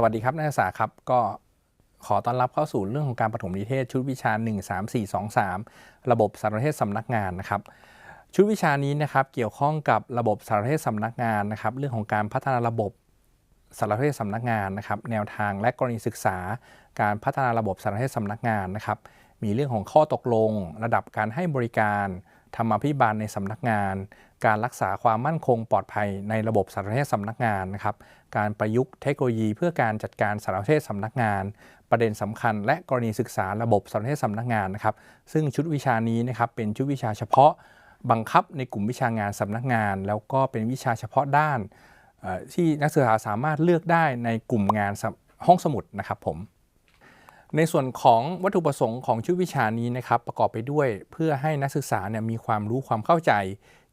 สวัสดีครับนักศึกษาครับก็ขอต้อนรับเข้าสู่เรื่องของการปฐมนิเทศ ชุดวิชา 1 3 4 2 3 ระบบสารเทศสำนักงานนะครับ ชุดวิชานี้นะครับเกี่ยวข้องกับระบบสารเทศสำนักงานนะครับ เรื่องของการพัฒนาระบบสารเทศสำนักงานนะครับ แนวทางและกรณีศึกษา การพัฒนาระบบสารเทศสำนักงานนะครับ มีเรื่องของข้อตกลง ระดับการให้บริการ ธรรมาภิบาลในสำนักงาน การรักษาความมั่นคงปลอดภัยในระบบสารสนเทศสำนักงานนะครับ การประยุกต์เทคโนโลยีเพื่อการจัดการสารสนเทศสำนักงาน ประเด็นสำคัญ และกรณีศึกษาระบบสารสนเทศสำนักงานนะครับ ซึ่งชุดวิชานี้นะครับเป็นชุดวิชาเฉพาะบังคับในกลุ่มวิชางานสำนักงาน แล้วก็เป็นวิชาเฉพาะด้านที่นักศึกษาสามารถเลือกได้ในกลุ่มงานห้องสมุดนะครับผม ในส่วนของวัตถุประสงค์ของชุดวิชานี้นะครับประกอบไปด้วยเพื่อให้นักศึกษาเนี่ยมีความรู้ความเข้าใจ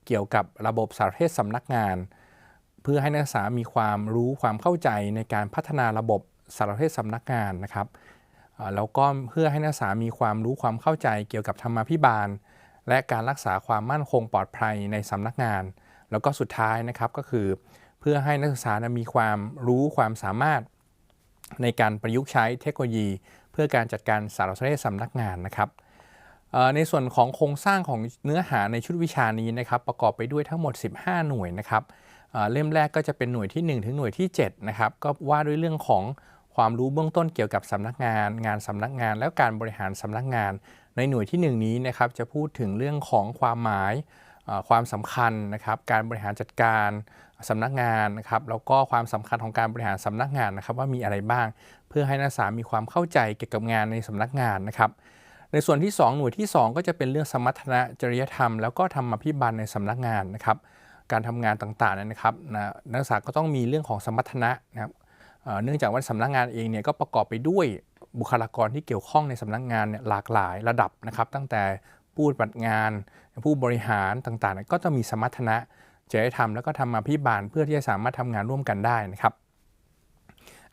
เกี่ยวกับระบบสารเทศสำนักงาน เพื่อให้นักศึกษามีความรู้ความเข้าใจในการพัฒนาระบบสารเทศสำนักงานนะครับแล้วก็เพื่อให้นักศึกษามีความรู้ความเข้าใจ เกี่ยวกับธรรมาภิบาล และการรักษาความมั่นคงปลอดภัยในสำนักงาน แล้วก็สุดท้ายนะครับก็คือ เพื่อให้นักศึกษานะมีความรู้ความสามารถในการประยุกต์ใช้เทคโนโลยี เพื่อการจัดการสารสนเทศสำนักงานนะครับในส่วนของโครงสร้างของเนื้อหาในชุดวิชานี้นะครับประกอบไปด้วยทั้งหมด 15 หน่วยนะครับเล่มแรกก็จะเป็นหน่วยที่ 1 ถึงหน่วยที่7นะครับก็ว่าด้วยเรื่องของความรู้เบื้องต้นเกี่ยวกับสำนักงาน งานสำนักงาน แล้วการบริหารสำนักงาน ในหน่วยที่ 1 นี้นะครับจะพูดถึงเรื่องของความหมายความสำคัญนะครับการบริหารจัดการสำนักงานนะครับแล้วก็ความสำคัญของการบริหารสำนักงานนะครับว่ามีอะไรบ้าง พื่อให้นักศึกษามีความเข้าใจเกี่ยวกับงานในสำนักงานนะครับ ในส่วนที่ 2 หน่วยที่ 2 ก็จะเป็นเรื่องสมรรถนะจริยธรรม แล้วก็ธรรมาภิบาลในสำนักงานนะครับ การทำงานต่างๆนะครับนักศึกษาก็ต้องมีเรื่องของสมรรถนะนะครับเนื่องจากว่าสำนักงานเองเนี่ยก็ประกอบไปด้วยบุคลากรที่เกี่ยวข้องในสำนักงานเนี่ยหลากหลายระดับนะครับ ตั้งแต่ผู้ปฏิบัติงาน ผู้บริหารต่างๆ ก็ต้องมีสมรรถนะจริยธรรมแล้วก็ธรรมาภิบาลเพื่อที่จะสามารถทำงานร่วมกันได้นะครับ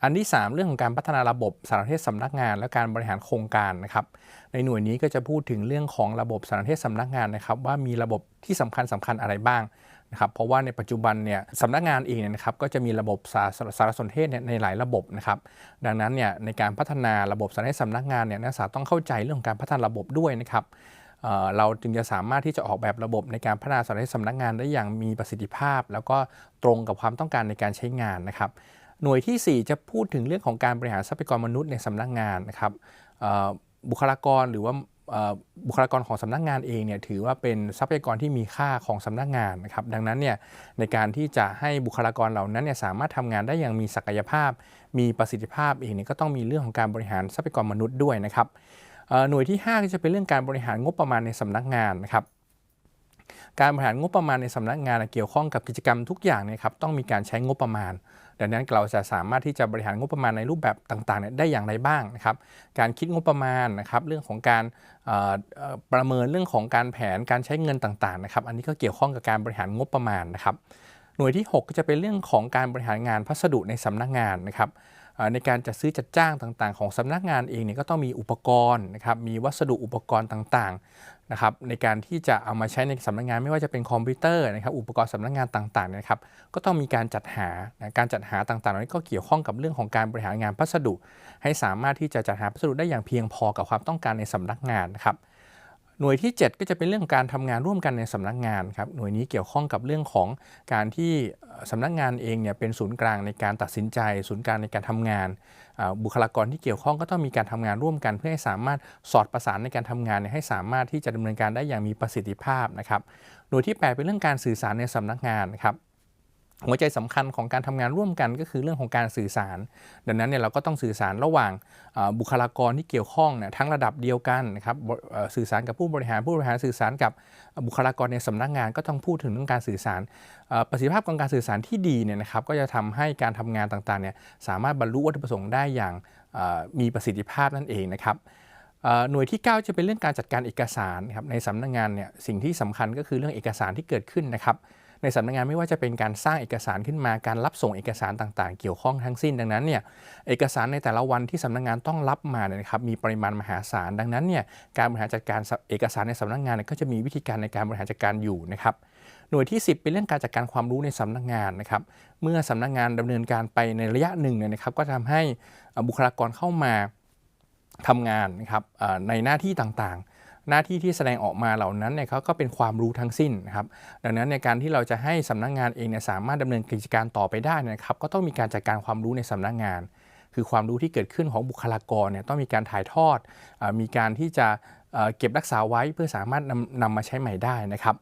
อันที่ 3 เรื่องของการพัฒนาระบบสารสนเทศสำนักงาน และการบริหารโครงการนะครับในหน่วยนี้ก็จะพูดถึงเรื่องของระบบสารสนเทศสำนักงานนะครับว่ามีระบบที่สำคัญสำคัญอะไรบ้างนะครับเพราะว่าในปัจจุบันเนี่ยสำนักงานเองเนี่ยนะครับก็จะมีระบบสารสารสนเทศเนี่ยในหลายระบบนะครับดังนั้นเนี่ยในการพัฒนาระบบสารสนเทศสำนักงานเนี่ยนักศึกษาต้องเข้าใจเรื่องของการพัฒนาระบบด้วยนะครับเอ่อเราจึงจะสามารถที่จะออกแบบระบบในการพัฒนาสารสนเทศสำนักงานได้อย่างมีประสิทธิภาพ แล้วก็ตรงกับความต้องการในการใช้งานนะครับ หน่วยที่ 4 จะพูดถึงเรื่องของการบริหารทรัพยากรมนุษย์ในสำนักงานนะครับบุคลากรหรือว่าบุคลากรของสำนักงานเองเนี่ยถือว่าเป็นทรัพยากรที่มีค่าของสำนักงานนะครับดังนั้นเนี่ยในการที่จะให้บุคลากรเหล่านั้นเนี่ยสามารถทำงานได้อย่างมีศักยภาพ มีประสิทธิภาพเองเนี่ยก็ต้องมีเรื่องของการบริหารทรัพยากรมนุษย์ด้วยนะครับหน่วยที่5ก็จะเป็นเรื่องการบริหารงบประมาณในสำนักงานนะครับ การบริหารงบประมาณในสำนักงานเกี่ยวข้องกับกิจกรรมทุกอย่างเนี่ยครับต้องมีการใช้งบประมาณ ดังนั้นเราจะสามารถที่จะบริหารงบประมาณในรูปแบบต่างๆเนี่ยได้อย่างไรบ้างนะครับการคิดงบประมาณนะครับเรื่องของการประเมินเรื่องของการแผนการใช้เงินต่างๆนะครับอันนี้ก็เกี่ยวข้องกับการบริหารงบประมาณนะครับหน่วยที่ 6 ก็จะเป็นเรื่องของการบริหารงานพัสดุในสำนักงานนะครับ ในการจัดซื้อจัดจ้างต่างๆ ของสำนักงานเองเนี่ยก็ต้องมีอุปกรณ์นะครับมีวัสดุอุปกรณ์ต่างๆนะครับในการที่จะเอามาใช้ในสำนักงานไม่ว่าจะเป็นคอมพิวเตอร์นะครับอุปกรณ์สำนักงานต่างๆนะครับก็ต้องมีการจัดหาการจัดหาต่างๆเหล่านี้ก็เกี่ยวข้องกับเรื่องของการบริหารงานพัสดุ ให้สามารถที่จะจัดหาพัสดุได้อย่างเพียงพอกับความต้องการในสำนักงานนะครับ หน่วยที่ 7 ก็จะเป็นเรื่องการทำงานร่วมกันในสำนักงานครับหน่วยนี้เกี่ยวข้องกับเรื่องของการที่เอ่อสำนักงานเองเนี่ยเป็นศูนย์กลางในการตัดสินใจ ศูนย์กลางในการทำงาน บุคลากรที่เกี่ยวข้องก็ต้องมีการทำงานร่วมกันเพื่อให้สามารถสอดประสานในการทำงานเนี่ยให้สามารถที่จะดำเนินการได้อย่างมีประสิทธิภาพนะครับหน่วยที่ 8 เป็นเรื่องการสื่อสารในสำนักงานครับ หัวใจสำคัญของการทำงานร่วมกันก็คือเรื่องของการสื่อสาร ดังนั้นเนี่ยเราก็ต้องสื่อสารระหว่างบุคลากรที่เกี่ยวข้องเนี่ยทั้งระดับเดียวกันนะครับสื่อสารกับผู้บริหารผู้บริหารสื่อสารกับบุคลากรในสำนักงานก็ต้องพูดถึงเรื่องการสื่อสารประสิทธิภาพของการสื่อสารที่ดีเนี่ยนะครับก็จะทำให้การทำงานต่างๆเนี่ยสามารถบรรลุวัตถุประสงค์ได้อย่างมีประสิทธิภาพนั่นเองนะครับหน่วยที่ 9 จะเป็นเรื่องการจัดการเอกสารครับในสำนักงานเนี่ยสิ่งที่สำคัญก็คือเรื่องเอกสารที่เกิดขึ้นนะครับ ในสำนักงานไม่ว่าจะเป็นการสร้างเอกสารขึ้นมาการรับส่งเอกสารต่างๆ เกี่ยวข้องทั้งสิ้นดังนั้นเนี่ยเอกสารในแต่ละวันที่สำนักงานต้องรับมาเนี่ยนะครับมีปริมาณมหาศาลดังนั้นเนี่ยการบริหารจัดการเอกสารในสำนักงานก็จะมีวิธีการในการบริหารจัดการอยู่นะครับหน่วยที่ 10 เป็นเรื่องการจัดการความรู้ในสำนักงานนะครับเมื่อสำนักงานดำเนินการไปในระยะหนึ่งเนี่ยนะครับก็ทำให้บุคลากรเข้ามาทำงานนะครับในหน้าที่ต่างๆ หน้าที่ที่แสดงออกมาเหล่านั้นเนี่ยเขาก็เป็นความรู้ทั้งสิ้นนะครับดังนั้นในการที่เราจะให้สำนักงานเองเนี่ยสามารถดำเนินกิจการต่อไปได้นะครับก็ต้องมีการจัดการความรู้ในสำนักงาน คือความรู้ที่เกิดขึ้นของบุคลากรเนี่ยต้องมีการถ่ายทอดอมีการที่จะเเก็บรักษาไว้เพื่อสามารถนำนำมาใช้ใหม่ได้นะครับ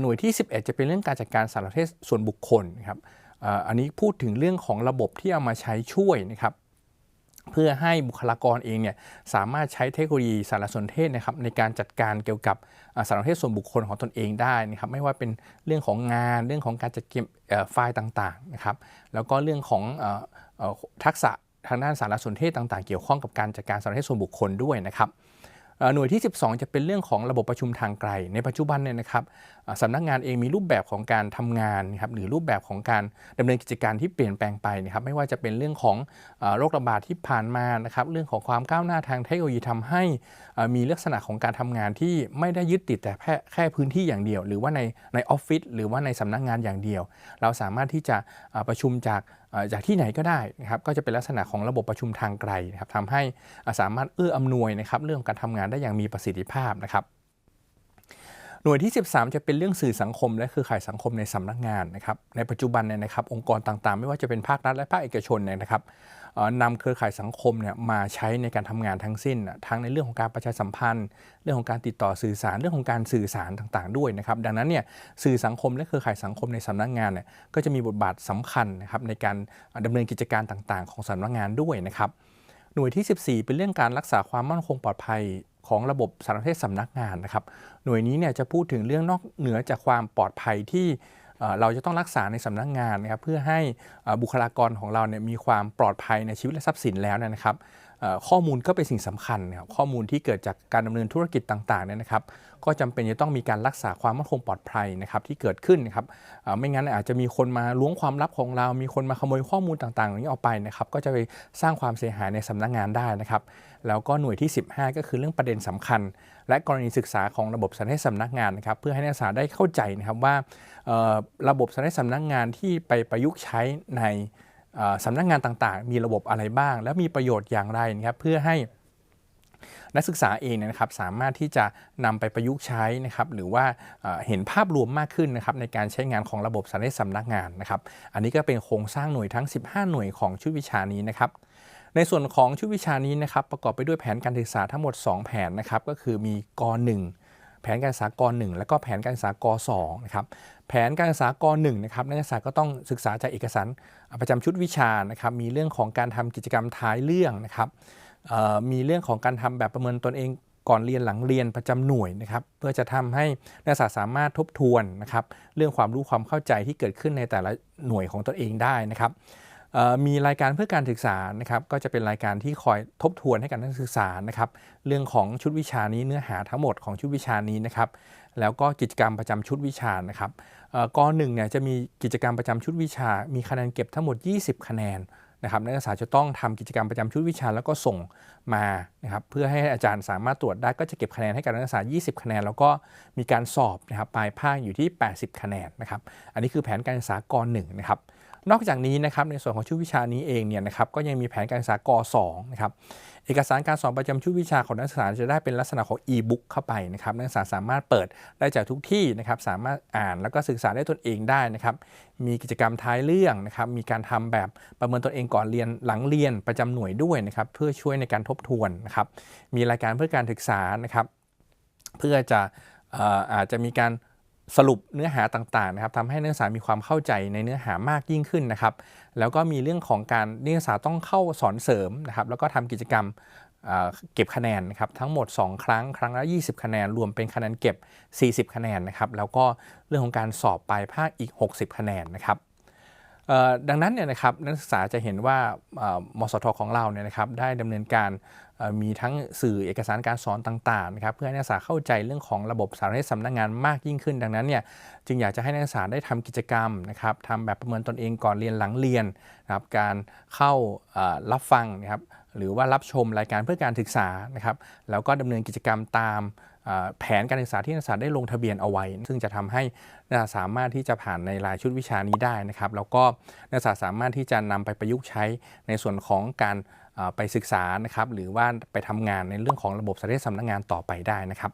หน่วยที่ 11 จะเป็นเรื่องการจัดการสารเทศส่วนบุคคลครับอันนี้พูดถึงเรื่องของระบบที่เอามาใช้ช่วยนะครับ เพื่อให้บุคลากรเองเนี่ยสามารถใช้เทคโนโลยีสารสนเทศนะครับในการจัดการเกี่ยวกับสารสนเทศส่วนบุคคลของตนเองได้นะครับไม่ว่าเป็นเรื่องของงานเรื่องของการจัดเก็บไฟล์ต่างๆนะครับแล้วก็เรื่องของออทักษะทางด้านสารสนเทศต่างๆ เกี่ยวข้องกับการจัดการสารสนเทศส่วนบุคคลด้วยนะครับ หน่วยที่ 12 จะเป็นเรื่องของระบบประชุมทางไกล ในปัจจุบันเนี่ยนะครับสำนักงานเองมีรูปแบบของการทำงานนะครับหรือรูปแบบของการดำเนินกิจการที่เปลี่ยนแปลงไปนะครับไม่ว่าจะเป็นเรื่องของอโรคระบาดที่ผ่านมานะครับเรื่องของความก้าวหน้าทางเทคโนโลยีทำให้มีลักษณะของการทำงานที่ไม่ได้ยึดติดแต่แค่แค่พื้นที่อย่างเดียว หรือว่าในในออฟฟิศหรือว่าในสำนักงานอย่างเดียว เราสามารถที่จะประชุมจาก จากที่ไหนก็ได้นะครับก็จะเป็นลักษณะของระบบประชุมทางไกลนะครับทำให้สามารถเอื้ออำนวยนะครับเรื่องการทำงานได้อย่างมีประสิทธิภาพนะครับหน่วยที่ 13 จะเป็นเรื่องสื่อสังคม และคือข่ายสังคมในสำนักงานนะครับในปัจจุบันเนี่ยนะครับองค์กรต่างๆ ไม่ว่าจะเป็นภาครัฐและภาคเอกชนเนี่ยนะครับ นำเครือข่ายสังคมเนี่ยมาใช้ในการทำงานทั้งสิ้น ทั้งในเรื่องของการประชาสัมพันธ์ เรื่องของการติดต่อสื่อสารเรื่องของการสื่อสารต่างๆ ด้วยนะครับ ดังนั้นเนี่ยสื่อสังคมและเครือข่ายสังคมในสำนักงานเนี่ยก็จะมีบทบาทสำคัญนะครับในการดำเนินกิจการต่างๆ ของสำนักงานด้วยนะครับหน่วยที่ 14 เป็นเรื่องการรักษาความมั่นคงปลอดภัยของระบบสารสนเทศสำนักงานนะครับ หน่วยนี้เนี่ยจะพูดถึงเรื่องนอกเหนือจากความปลอดภัยที่ เราจะต้องรักษาในสำนักงานนะครับเพื่อให้บุคลากรของเราเนี่ยมีความปลอดภัยในชีวิตและทรัพย์สินแล้วนะครับ ข้อมูลก็เป็นสิ่งสำคัญครับข้อมูลที่เกิดจากการดำเนินธุรกิจต่างๆเนี่ยนะครับก็จำเป็นจะต้องมีการรักษาความมั่นคงปลอดภัยนะครับที่เกิดขึ้นนะครับไม่งั้นอาจจะมีคนมาล้วงความลับของเรา มีคนมาขโมยข้อมูลต่างๆเหล่านี้ออกไปนะครับก็จะไปสร้างความเสียหายในสำนักงานได้นะครับแล้วก็หน่วยที่ 15 ก็คือเรื่องประเด็นสำคัญ และกรณีศึกษาของระบบสารสนเทศสำนักงานนะครับเพื่อให้นักศึกษาได้เข้าใจนะครับว่าระบบสารสนเทศสำนักงานที่ไปประยุกต์ใช้ใน สำนักงานต่างๆ มีระบบอะไรบ้าง และมีประโยชน์อย่างไรนะครับเพื่อให้นักศึกษาเองนะครับสามารถที่จะนำไปประยุกต์ใช้นะครับหรือว่าเห็นภาพรวมมากขึ้นนะครับในการใช้งานของระบบสารสนเทศสำนักงานนะครับอันนี้ก็เป็นโครงสร้างหน่วยทั้ง 15 หน่วยของชุดวิชานี้นะครับในส่วนของชุดวิชานี้นะครับประกอบไปด้วยแผนการศึกษาทั้งหมด 2 แผนนะครับก็คือมีก .1 แผนการศึกษาก 1 แล้วก็แผนการศึกษาก 2 นะครับ แผนการศึกษากหนึ่งนะครับนักศึกษาก็ต้องศึกษาจากเอกสารประจำชุดวิชานะครับมีเรื่องของการทำกิจกรรมท้ายเรื่องนะครับมีเรื่องของการทำแบบประเมินตนเองก่อนเรียนหลังเรียนประจำหน่วยนะครับเพื่อจะทำให้นักศึกษาสามารถทบทวนนะครับเรื่องความรู้ความเข้าใจที่เกิดขึ้นในแต่ละหน่วยของตนเองได้นะครับ มีรายการเพื่อการศึกษานะครับก็จะเป็นรายการที่คอยทบทวนให้กับนักศึกษานะครับเรื่องของชุดวิชานี้เนื้อหาทั้งหมดของชุดวิชานี้นะครับแล้วก็กิจกรรมประจำชุดวิชานะครับเอ่อกหนึ่งเนี่ยจะมีกิจกรรมประจำชุดวิชา มีคะแนนเก็บทั้งหมด 20 คะแนน นะครับนักศึกษาจะต้องทำกิจกรรมประจำชุดวิชา แล้วก็ส่งมานะครับเพื่อให้อาจารย์สามารถตรวจได้ก็จะเก็บคะแนนให้กับนักศึกษา 20 คะแนน แล้วก็มีการสอบนะครับปลายภาคอยู่ที่ 80 คะแนนนะครับอันนี้คือแผนการศึกษากหนึ่งนะครับนอกจากนี้นะครับในส่วนของชุดวิชานี้เองเนี่ยนะครับก็ยังมีแผนการศึกษาก 2 นะครับ เอกสารการสอนประจำชุดวิชาของนักศึกษาจะได้เป็นลักษณะของ e-book เข้าไปนะครับนักศึกษาสามารถเปิดได้จากทุกที่นะครับสามารถอ่านแล้วก็ศึกษาได้ตนเองได้นะครับมีกิจกรรมท้ายเรื่องนะครับมีการทำแบบประเมินตัวเองก่อนเรียนหลังเรียนประจำหน่วยด้วยนะครับเพื่อช่วยในการทบทวนนะครับมีรายการเพื่อการศึกษานะครับเพื่อจะเอ่ออาจจะมีการสรุปเนื้อหาต่างๆนะครับทำให้นักศึกษามีความเข้าใจในเนื้อหามากยิ่งขึ้นนะครับ แล้วก็มีเรื่องของการนักศึกษาต้องเข้าสอนเสริมนะครับแล้วก็ทำกิจกรรมเเก็บคะแนนนะครับทั้งหมด 2 ครั้งครั้งละ 20 คะแนน รวมเป็นคะแนนเก็บ 40 คะแนนนะครับแล้วก็เรื่องของการสอบปลายภาคอีก 60 คะแนนนะครับ ดังนั้นเนี่ยนะครับนักศึกษาจะเห็นว่ามสทของเราเนี่ยนะครับได้ดำเนินการมีทั้งสื่อเอกสารการสอนต่างๆนะครับเพื่อให้นักศึกษาเข้าใจเรื่องของระบบสารสนเทศสำนักงานมากยิ่งขึ้น ดังนั้นเนี่ยจึงอยากจะให้นักศึกษาได้ทำกิจกรรมนะครับทำแบบประเมินตนเองก่อนเรียนหลังเรียนนะครับการเข้ารับฟังนะครับหรือว่ารับชมรายการเพื่อการศึกษานะครับแล้วก็ดำเนินกิจกรรมตามแผนการศึกษาที่นักศึกษาได้ลงทะเบียนเอาไว้ ซึ่งจะทำให้นักศึกษาสามารถที่จะผ่านในรายชุดวิชานี้ได้นะครับแล้วก็นักศึกษาสามารถที่จะนำไปประยุกต์ใช้ในส่วนของการไปศึกษานะครับหรือว่าไปทำงานในเรื่องของระบบสารสนเทศสำนักงานต่อไปได้นะครับ